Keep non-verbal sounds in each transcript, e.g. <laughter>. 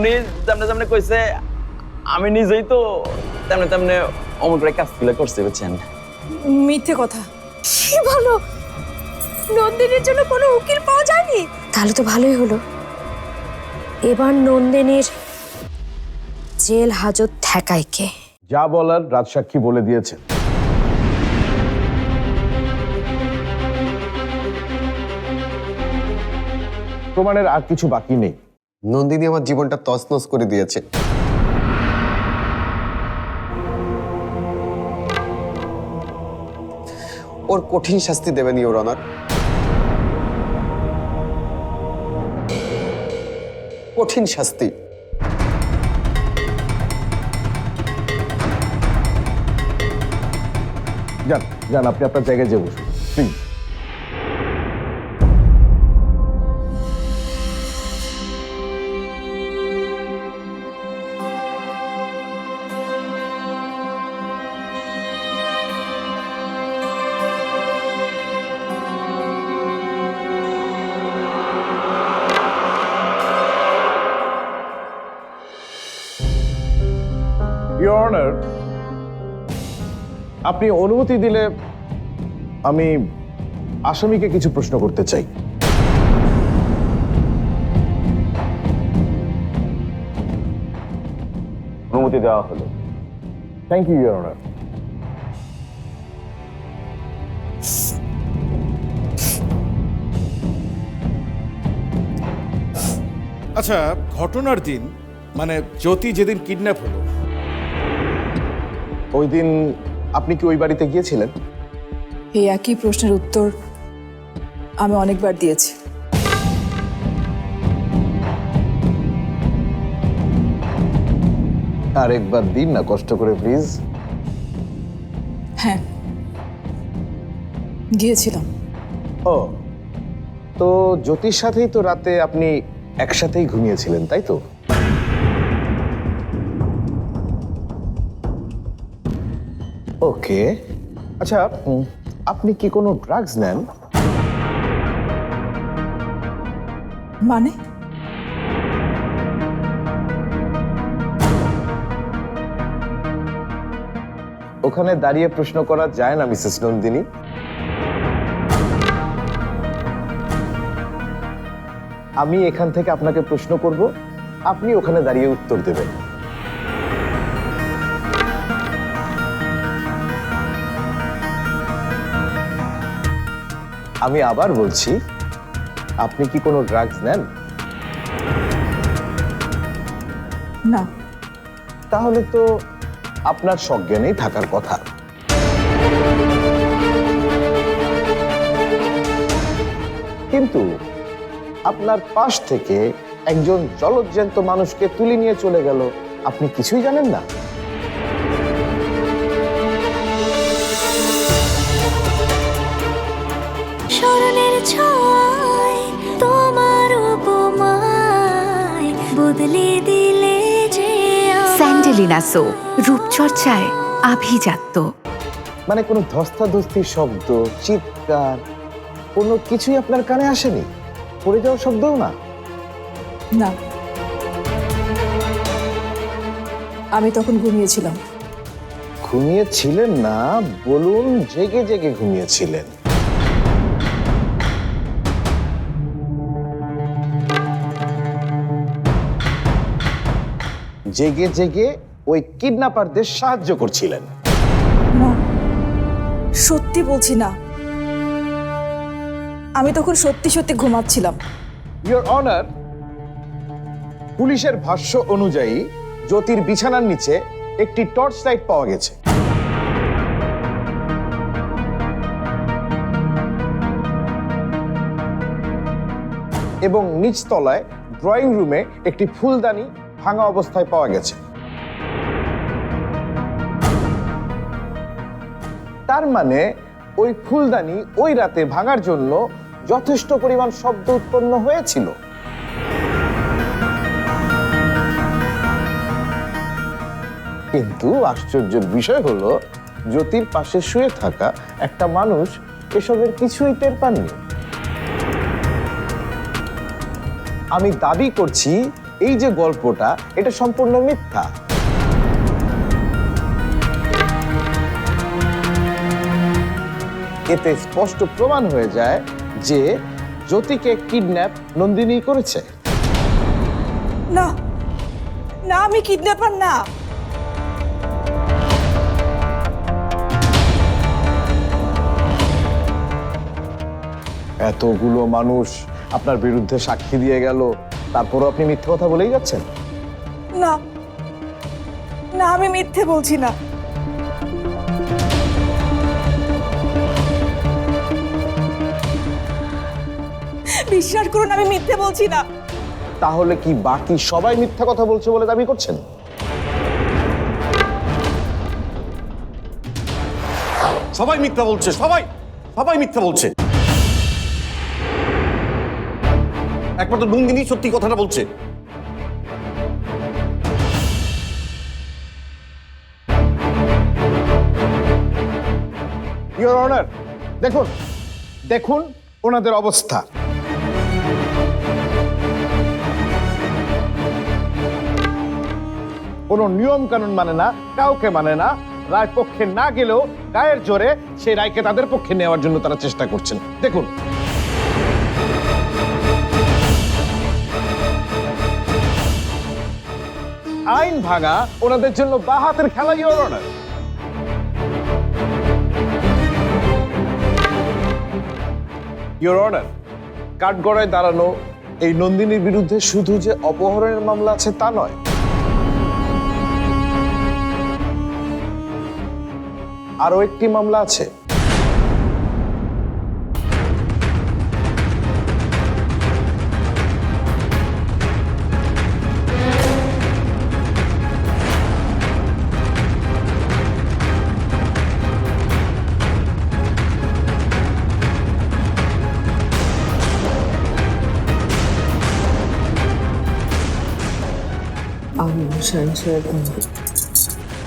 উনি তেমনে তেমনে কইছে আমি নিজেই তো তেমনে তেমনে অমন করে কাজগুলো করছে বুঝছেন? মিথ্যে কথা। কি বলো? নন্দিনীর জন্য কোনো উকিল পাওয়া যায়নি? তাহলে তো ভালোই হলো। এবার নন্দিনীর জেল হাজত ঠেকায় কে? যা বলার রাজসাক্ষী বলে দিয়েছে। প্রমাণের আর কিছু বাকি নেই। নন্দিনী আমার জীবনটা তছনছ করে দিয়েছে। ওর কঠিন শাস্তি দেবেন ইওর অনার কঠিন শাস্তি। যান যান, আপনি আপনার জায়গায় যে বসুন। প্লিজ। Your আপনি অনুমতি দিলে আমি আসামিকে কিছু প্রশ্ন করতে চাই। অনুমতি দেওয়া হলো। থ্যাংক ইউ ইউর অনার আচ্ছা ঘটনার দিন মানে জ্যোতি যেদিন কিডন্যাপ হলো ওই দিন আপনি কি ওই বাড়িতে গিয়েছিলেন? এই একই প্রশ্নের উত্তর আমি অনেকবার দিয়েছি। আরেকবার দিন না কষ্ট করে প্লিজ হ্যাঁ গিয়েছিলাম। ও তো জ্যোতির সাথেই তো রাতে আপনি একসাথেই ঘুমিয়েছিলেন তাই তো? ওকে। আচ্ছা আপনি কি কোনো ড্রাগস নেন? মানে? ওখানে দাঁড়িয়ে প্রশ্ন করা যায় না মিসেস নন্দিনী। আমি এখান থেকে আপনাকে প্রশ্ন করব আপনি ওখানে দাঁড়িয়ে উত্তর দেবেন। আমি আবার বলছি আপনি কি কোনো ড্রাগস নেন? না। তাহলে তো আপনার সজ্ঞানেই থাকার কথা। কিন্তু আপনার পাশ থেকে একজন জলজ্যান্ত মানুষকে তুলে নিয়ে চলে গেল আপনি কিছুই জানেন না? স্মরণের ছয় তোমার উপমায় বদলে দিলে যে স্যান্ডেলিনা সো রূপচর্চায় আভিজাত্য। মানে কোনো ধস্তাধস্তির শব্দ চিৎকার কোনো কিছুই আপনার কানে আসেনি? পড়ে যাওয়ার শব্দও না? না। আমি তখন ঘুমিয়েছিলাম। ঘুমিয়েছিলেন না বলুন জেগে জেগে ঘুমিয়েছিলেন। জেগে জেগে ওই কিডন্যাপারদের সাহায্য করছিলেন। না সত্যি বলছি না। আমি তখন সত্যি সত্যি ঘুমাচ্ছিলাম। ইওর অনার পুলিশের ভাষ্য অনুযায়ী জ্যোতির বিছানার নিচে একটি টর্চ লাইট পাওয়া গেছে। এবং নিচতলায় ড্রয়িং রুমে একটি ফুলদানি ভাঙা অবস্থায় পাওয়া গেছে। তার মানে ওই ফুলদানি ওই রাতে ভাঙার জন্য যথেষ্ট পরিমাণ শব্দ উৎপন্ন হয়েছিল। কিন্তু আশ্চর্যের বিষয় হলো, জ্যোতির পাশে শুয়ে থাকা একটা মানুষ এসবের কিছুই টের পাননি। আমি দাবি করছি এই যে গল্পটা এটা সম্পূর্ণ মিথ্যা। এতে স্পষ্ট প্রমাণ হয়ে যায় যে জ্যোতিকে কিডন্যাপ নন্দিনী করেছে। না না আমি কিডন্যাপার না। এতগুলো মানুষ আপনার বিরুদ্ধে সাক্ষী দিয়ে গেল। তারপরও আপনি মিথ্যে কথা বলেই যাচ্ছেন? না। না আমি মিথ্যে বলছি না। বিশ্বাস করুন আমি মিথ্যে বলছি না। তাহলে কি বাকি সবাই মিথ্যা কথা বলছে বলে দাবি করছেন? সবাই মিথ্যা বলছে সবাই। সবাই মিথ্যা বলছে। একমাত্র নন্দিনী সত্যি কথাটা বলছে। ইওর অনার দেখুন দেখুন ওনাদের অবস্থা। কোনো নিয়ম কানুন মানে না, কাউকে মানে না রায় পক্ষে না গেলেও গায়ের জোরে সেই রায়কে তাদের পক্ষে নেওয়ার জন্য তারা চেষ্টা করছেন। দেখুন আইন ভাঙা, ওনাদের জন্য বাহাতের খেলা ইওর অনার ইওর অনার কাঠগড়ায় দাঁড়ানো এই নন্দিনীর বিরুদ্ধে শুধু যে অপহরণের মামলা আছে তা নয় আরও একটি মামলা আছে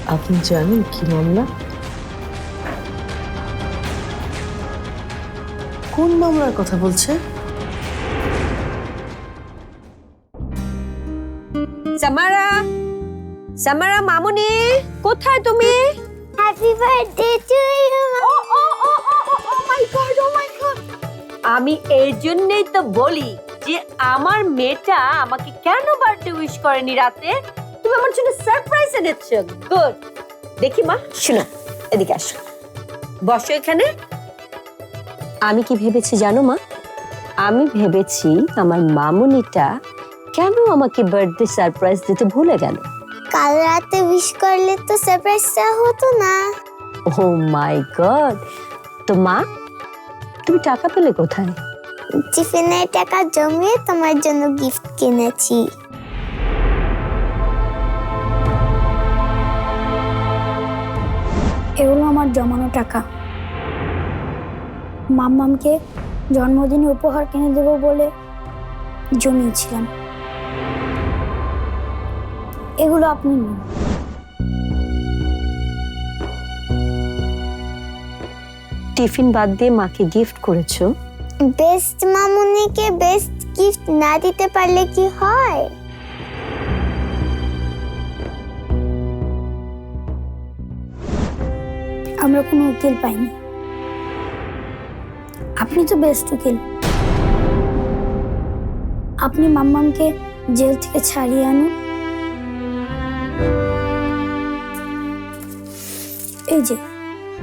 আপনি জানেন কি মামলা? কোন মামলার কথা বলছে? সামারা সামারা মামুনি কোথায় তুমি? হ্যাপি বার্থডে টু ইউ ও ও ও ও ও oh my god oh my god আমি এর জন্যই তো বলি যে আমার মেয়েটা আমাকে কেন বার্থডে উইশ করেনি রাতে? তুমি আমার জন্য সারপ্রাইজ এনেছো। গুড দেখি মা শোনো এদিকে আসো। বসো এখানে। আমি কি ভেবেছি জানো মা? আমি ভেবেছি আমার মামুনিটা কেন আমাকে বার্থডে সারপ্রাইজ দিতে ভুলে গেল? কাল রাতে উইশ করলে তো সারপ্রাইজটা হতো না। ও মাই গড তো মা তুমি টাকা পেলে কোথায়? টিফিনের টাকা জমিয়ে তোমার জন্য গিফট কিনেছি। এগুলো আমার জমানো টাকা। মাম্মামকে জন্মদিনে উপহার কিনে দেব বলে জমিয়েছিলাম। এগুলো আপনি নিন। টিফিন বাদ দিয়ে মাকে গিফট করেছ? বেস্ট মামুনিকে বেস্ট গিফট না দিতে পারলে কি হয়? আমরা কোনো উকিল পাইনি। আপনি তো বেস্ট উকিল। আপনি মাম্মামকে জেল থেকে ছাড়িয়ে আনুন। এই যে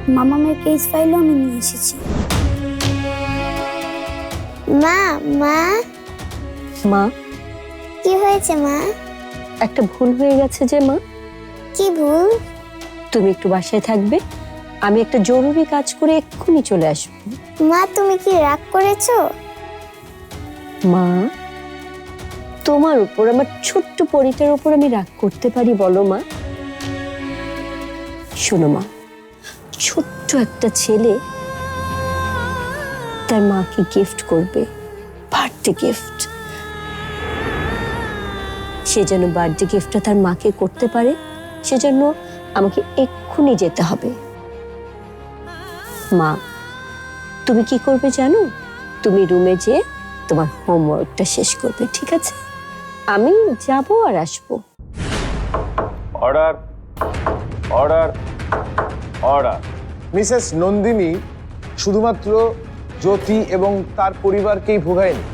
মামামের কেস ফাইলও আমি নিয়ে এসেছি। মা মা। মা? কি হয়েছে মা? একটা ভুল হয়ে গেছে যে মা। কি ভুল? তুমি একটু বাসায় থাকবে। আমি একটা জরুরি কাজ করে এক্ষুনি চলে আসব। মা তুমি কি রাগ করেছ? মা তোমার উপর আমার ছোট্ট পরিটার উপর আমি রাগ করতে পারি বলো মা। শোনো মা ছোট্ট একটা ছেলে তার মাকে গিফট করবে? বার্থডে গিফট সে যেন বার্থডে গিফটটা তার মাকে করতে পারে সে সেজন্য আমাকে এক্ষুনি যেতে হবে। মা। তুমি কি করবে জানো? তুমি রুমে যেয়ে তোমার হোমওয়ার্কটা শেষ করবে, ঠিক আছে? আমি যাব আর আসব। Order order order Mrs Nandini শুধুমাত্র জ্যোতি এবং তার পরিবারকেই ভোগায়নি।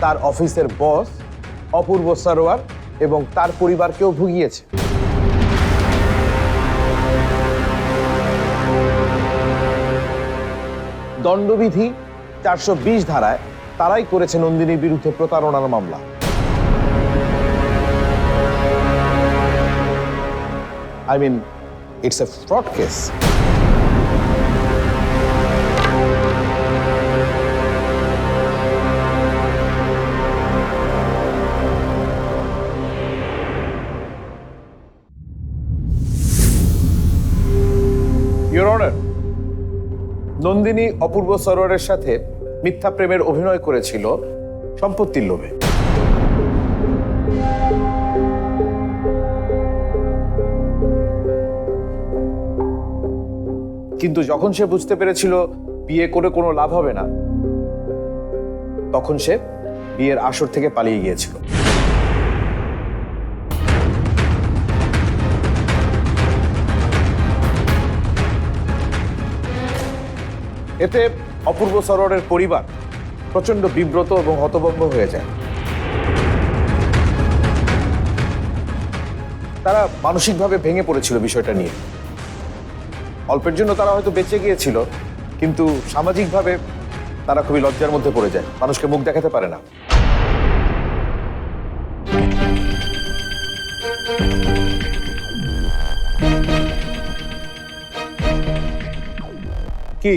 তার অফিসের বস, অপূর্ব সরোয়ার এবং তার পরিবারকেও ভুগিয়েছে। দণ্ডবিধি চারশো বিশ ধারায় তারাই করেছে নন্দিনীর বিরুদ্ধে প্রতারণার মামলা I mean it's a fraud case. Nandini Apurba সরোয়ারের সাথে মিথ্যা প্রেমের অভিনয় করেছিল সম্পত্তির লোভে। কিন্তু যখন সে বুঝতে পেরেছিল বিয়ে করে কোনো লাভ হবে না, তখন সে বিয়ের আসর থেকে পালিয়ে গিয়েছিল। এতে অপূর্ব সরোয়ারের পরিবার প্রচণ্ড বিব্রত এবং হতভম্ব হয়ে যায়। তারা মানসিকভাবে ভেঙে পড়েছিল বিষয়টা নিয়ে। অল্পের জন্য তারা হয়তো বেঁচে গিয়েছিল, কিন্তু সামাজিকভাবে তারা খুবই লজ্জার মধ্যে পড়ে যায়। মানুষকে মুখ দেখাতে পারে না। কি?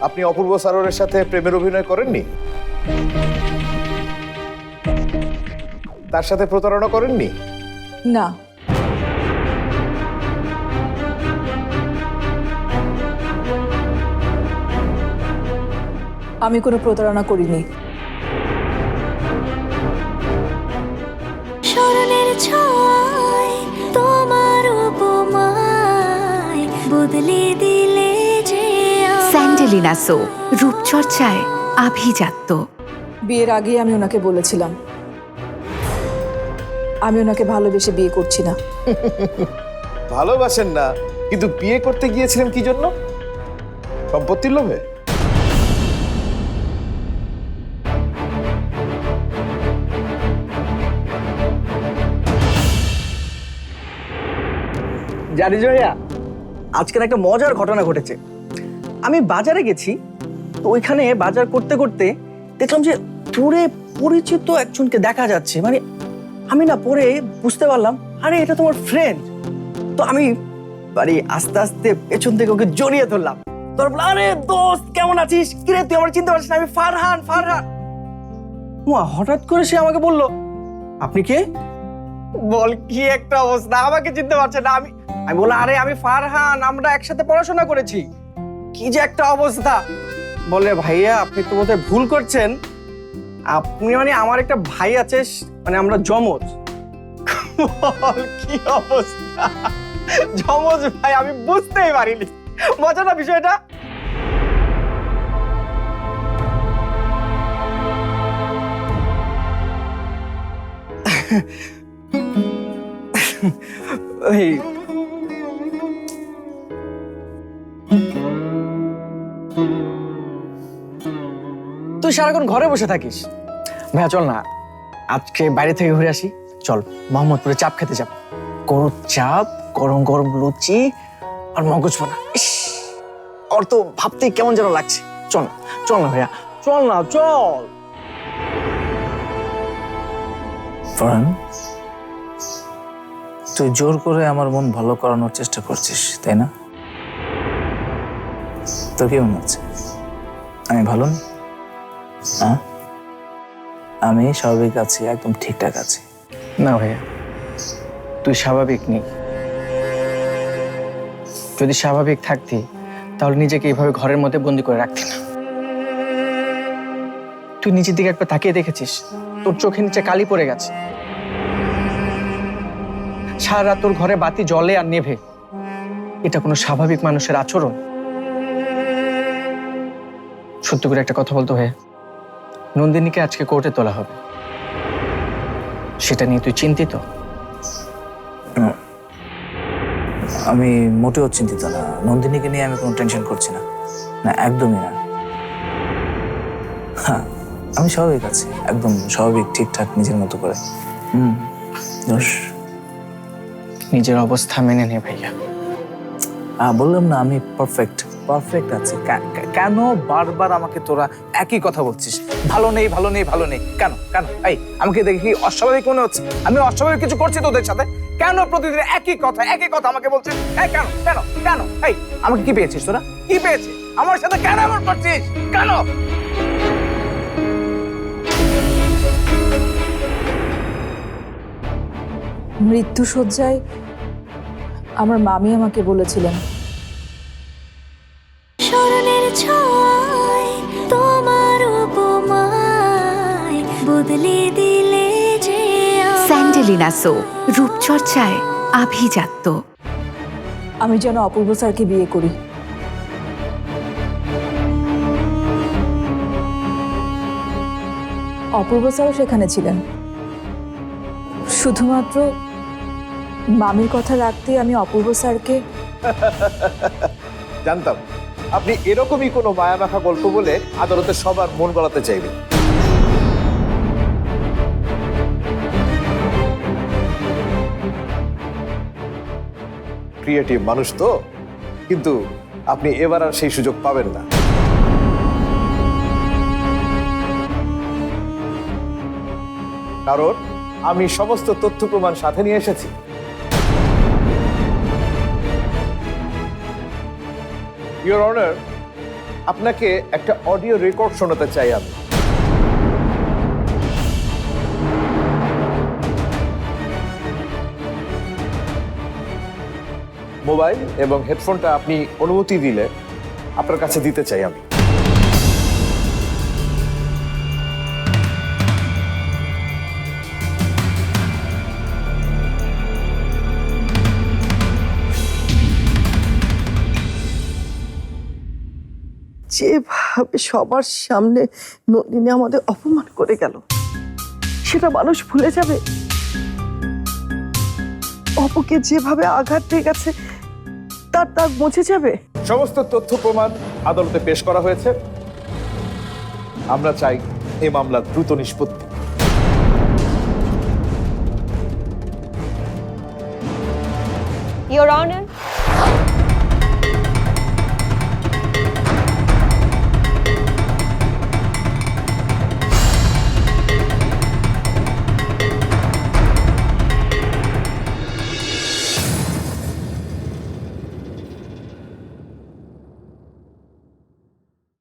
আপনি অপূর্ব সারোয়ারের সাথে প্রেমের অভিনয় করেননি? তার সাথে প্রতারণা করেননি? না। আমি কোনো প্রতারণা করিনি। স্মরণের ছয় তোমার উপমায় বদলে দিলে যে আমায়। স্যান্ডেলিনা সো রূপচর্চায় আভিজাত্য। বিয়ের আগে আমি ওনাকে বলেছিলাম। আমি ওনাকে ভালোবেসে বিয়ে করছি না। <laughs> ভালোবাসেন না কিন্তু বিয়ে করতে গিয়েছিলেন কি জন্য? সম্পত্তির লোভে? জানিস ভাইয়া আজকের একটা মজার ঘটনা ঘটেছে। আমি বাজারে গেছি, তো ওইখানে বাজার করতে করতে দেখলাম যে দূরে পরিচিত একজনকে দেখা যাচ্ছে। মানে আমি না পরে বুঝতে পারলাম, আরে এটা তোমার ফ্রেন্ড তো আমি মানে আস্তে আস্তে পেছন থেকে ওকে জড়িয়ে ধরলাম। তোর আরে দোস্ত, কেমন আছিস? কিরে তুই আমার চিনতে পারছিস না, আমি ফারহান ফারহান। মা হঠাৎ করে সে আমাকে বলল, আপনি কে? বল, কি একটা অবস্থা? আমাকে চিনতে পারছে না। আমি আমি বললাম, আরে আমি ফারহান, আমরা একসাথে পড়াশোনা করেছি। কি যে একটা অবস্থা। বলে, ভাইয়া, আপনি তো বোধহয় ভুল করছেন। আপনি মানে আমার একটা ভাই আছে মানে আমরা জমজ কি অবস্থা? জমজ ভাই, আমি বুঝতেই পারিনি। মজা না বিষয়টা? ওই তুই সারাক্ষণ ঘরে বসে থাকিস। ভাইয়া, চল না। আজকে বাইরে থেকে ঘুরে আসি। চল, মোহাম্মদপুরে চাপ খেতে যাব। গরুর চাপ, গরম গরম লুচি আর মগজ পোনা ওর তো ভাবতেই কেমন যেন লাগছে। চল না চল না ভাইয়া, চল না, চল। তুই জোর করে আমার মন ভালো করানোর চেষ্টা করছিস, তাই না? তোর কি মনে হচ্ছে? আমি ভালো না? হ্যাঁ? আমি স্বাভাবিক আছি, একদম ঠিকঠাক আছি। না ভাইয়া, তুই স্বাভাবিক নেই। যদি স্বাভাবিক থাকতি, তাহলে নিজেকে এইভাবে ঘরের মধ্যে বন্দি করে রাখতি না। তুই নিজের দিকে একবার তাকিয়ে দেখেছিস? তোর চোখের নিচে কালি পড়ে গেছে। সারা রাত তোর ঘরে বাতি, জলে আর নেভে। এটা কোনো স্বাভাবিক মানুষের আচরণ? সত্যি করে একটা কথা বলতে হয়ে নন্দিনীকে আজকে কোর্টে তোলা হবে। সেটা নিয়ে তুই চিন্তিত? আমি মোটেও চিন্তিত না। নন্দিনীকে নিয়ে আমি কোনো টেনশন করছি না। না একদমই না। হ্যাঁ আমি স্বাভাবিক আছি। একদম স্বাভাবিক ঠিকঠাক নিজের মতো করে। হুম দোষ নিজের অবস্থা মেনে নে ভাইয়া। বললাম না আমি পারফেক্ট পারফেক্ট আছে। কেন বারবার আমাকে তোরা একই কথা বলছিস? ভালো নেই ভালো নেই ভালো নেই। কেন কেন? এই, আমাকে দেখে কি অস্বাভাবিক মনে হচ্ছে? আমি অস্বাভাবিক কিছু করছি তোদের সাথে? কেন প্রতিদিন একই কথা একই কথা আমাকে বলছিস? এই, কেন কেন কেন? এই, আমাকে কি পেয়েছিস তোরা? কি পেয়েছিস? আমার সাথে কেন এমন করছিস? কেন? মৃত্যুসজ্জায় আমার মামি আমাকে বলেছিলেন ছয় তোমার উপমায় বদলে দিলে যে স্যান্ডেলিনা সো রূপচর্চায় আভিজাত্য। আমি যেন অপূর্ব স্যারকে বিয়ে করি। অপূর্ব স্যারও সেখানে ছিলেন। শুধুমাত্র মামির কথা রাখতে আমি অপূর্ব স্যারকে জানতাম। আপনি এরকমই কোনো মায়ামাখা গল্প বলে আদালতে সবার মন গলাতে চাইবেন। ক্রিয়েটিভ মানুষ তো, কিন্তু আপনি এবার আর সেই সুযোগ পাবেন না। কারণ আমি সমস্ত তথ্য প্রমাণ সাথে নিয়ে এসেছি। ইওর অনার আপনাকে একটা অডিও রেকর্ড শোনাতে চাই আমি। মোবাইল এবং হেডফোনটা আপনি অনুমতি দিলে আপনার কাছে দিতে চাই আমি। যেভাবে সবার সামনে নন্দিনী আমাদের অপমান করে গেল সেটা মানুষ ভুলে যাবে। অপকে যেভাবে আঘাত পেয়ে গেছে তার দাগ মুছে যাবে। সমস্ত তথ্য প্রমাণ আদালতে পেশ করা হয়েছে। আমরা চাই এ মামলার দ্রুত নিষ্পত্তি। Your honour